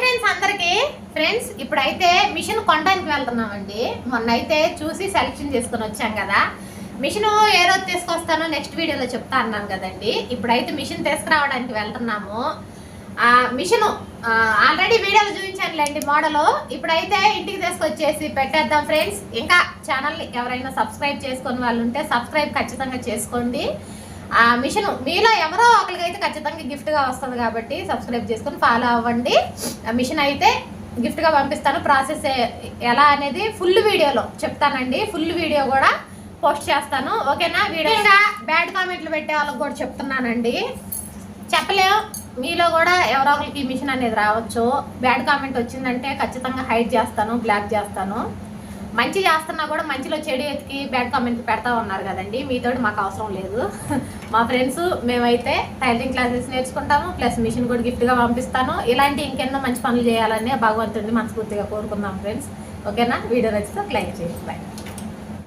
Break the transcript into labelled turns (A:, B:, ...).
A: Friends అందరికి. Friends ఇప్పుడైతే machine కొనడానికి వెళ్తున్నామండి. మొన్న అయితే చూసి సెలెక్షన్ చేసుకుని వచ్చాం కదా. మిషన్ ఏ రోజు తీసుకొస్తానో నెక్స్ట్ వీడియోలో చెప్తా అన్నాను కదండి. ఇప్పుడైతే మిషన్ తీసుకురావడానికి వెళ్తున్నాము. ఆ మిషన్ ఆల్రెడీ వీడియోలో చూపించానులేండి మోడలు ఇప్పుడైతే ఇంటికి తీసుకొచ్చేసి పెట్టేద్దాం ఫ్రెండ్స్ ఇంకా ఛానల్ని ఎవరైనా సబ్స్క్రైబ్ చేసుకుని వాళ్ళు ఉంటే సబ్స్క్రైబ్ ఖచ్చితంగా చేసుకోండి. ఆ మిషన్ మీలో ఎవరో ఒకరికైతే ఖచ్చితంగా గిఫ్ట్గా వస్తుంది కాబట్టి సబ్స్క్రైబ్ చేసుకొని ఫాలో అవ్వండి. ఆ మిషన్ అయితే గిఫ్ట్గా పంపిస్తాను. ప్రాసెస్ ఎలా అనేది ఫుల్ వీడియోలో చెప్తానండి. ఫుల్ వీడియో కూడా పోస్ట్ చేస్తాను. ఓకేనా? వీడియో ఇంకా బ్యాడ్ కామెంట్లు పెట్టే వాళ్ళకి కూడా చెప్తున్నానండి. చెప్పలేం. మీలో కూడా ఎవరో ఒకరికి ఈ మిషన్ అనేది రావచ్చు. బ్యాడ్ కామెంట్ వచ్చిందంటే ఖచ్చితంగా హైడ్ చేస్తాను బ్లాక్ చేస్తాను. మంచి చేస్తున్నా కూడా మంచిలో చెడు ఎతికి బ్యాడ్ కామెంట్ పెడతా ఉన్నారు కదండి. మీతో మాకు అవసరం లేదు. మా ఫ్రెండ్స్ మేమైతే టైలరింగ్ క్లాసెస్ నేర్చుకుంటాము ప్లస్ మిషన్ కూడా గిఫ్ట్గా పంపిస్తాను. ఇలాంటి ఇంకెన్నో మంచి పనులు చేయాలని భగవంతుడిని మనస్ఫూర్తిగా కోరుకుందాం ఫ్రెండ్స్ ఓకేనా వీడియో నచ్చితే లైక్ చేయండి. బాయ్